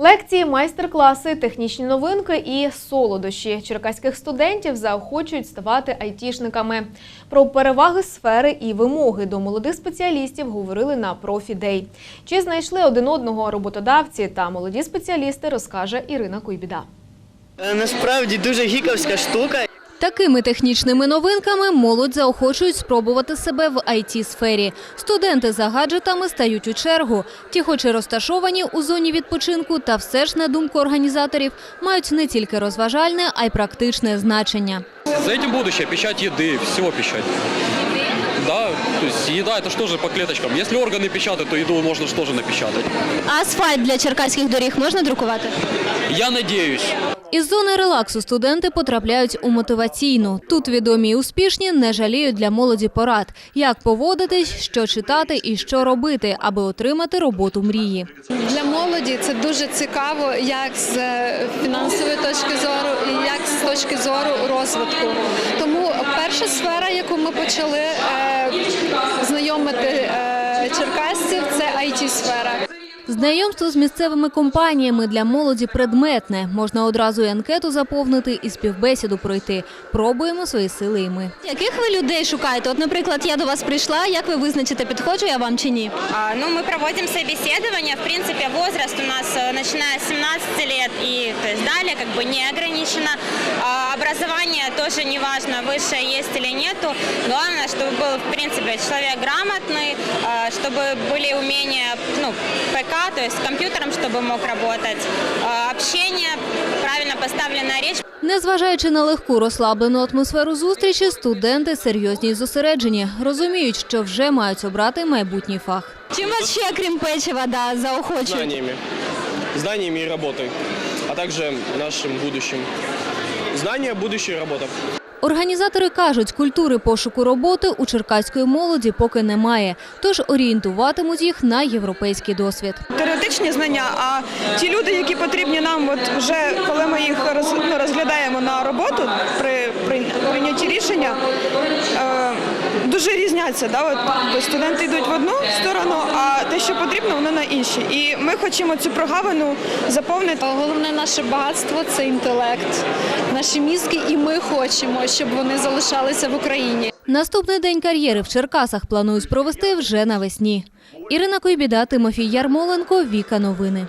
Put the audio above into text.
Лекції, майстер-класи, технічні новинки і солодощі черкаських студентів заохочують ставати айтішниками. Про переваги сфери і вимоги до молодих спеціалістів говорили на профі-дей. Чи знайшли один одного роботодавці та молоді спеціалісти, розкаже Ірина Куйбіда. Е, Насправді дуже гіковська штука. Такими технічними новинками молодь заохочують спробувати себе в it сфері Студенти за гаджетами стають у чергу. Ті, хоч і розташовані у зоні відпочинку, та все ж, на думку організаторів, мають не тільки розважальне, а й практичне значення. За этим будущее, печать еды, всего печать. Да, то есть еда это что же по клеточкам. Если органы печатают, то еду можно что же напечатать. Асфальт для черкаських доріг можна друкувати? Я надеюсь. Із зони релаксу студенти потрапляють у мотиваційну. Тут відомі і успішні не жаліють для молоді порад, як поводитись, що читати і що робити, аби отримати роботу мрії. Для молоді це дуже цікаво, як з е, фінансової точки зору і як з точки зору розвитку. Тому перша сфера, яку ми почали е, знайомити е, черкасців, це it сфера Знайомство з місцевими компаніями для молоді предметне. Можна одразу і анкету заповнити і співбесіду пройти. Пробуємо свої сили і ми. Яких ви людей шукаєте? От, наприклад, я до вас прийшла. Як ви визначите, підходжу я вам чи ні? А, Ну, мы проводим собеседование. В принципе, возраст у нас э, начиная с 17 лет и то есть далее как бы не ограничено. А, Образование тоже не важно, высшее есть или нету. Главное, чтобы был, в принципе, человек грамотный, а, чтобы были умения, ну, ПК, то есть с компьютером, чтобы мог работать. Общение, правильно поставленная речь. Незважаючи на легку розслаблену атмосферу зустрічі, студенти серйозні й зосереджені. Розуміють, що вже мають обрати майбутній фах. Чим вас ще, крім печива, да, заохочують? знаниями, знаниями и работой, а также нашим будущим. Знания, будущее, работа. Організатори кажуть, культури пошуку роботи у черкаської молоді поки немає, тож орієнтуватимуть їх на європейський досвід. теоретичні знання, а ті люди, які потрібні нам, от вже коли ми їх ну, розглядаємо на роботу при, при прийнятті рішення, е, дуже різняться. Да? От, студенти йдуть в одну сторону, а те, що потрібно, воно на інші. І ми хочемо цю прогавину заповнити. Головне наше багатство це інтелект, наші мізки, і ми хочемо, щоб вони залишалися в Україні. Наступний день кар'єри в Черкасах планують провести вже навесні. Ірина Койбіда, Тимофій Ярмоленко, Віка Новини.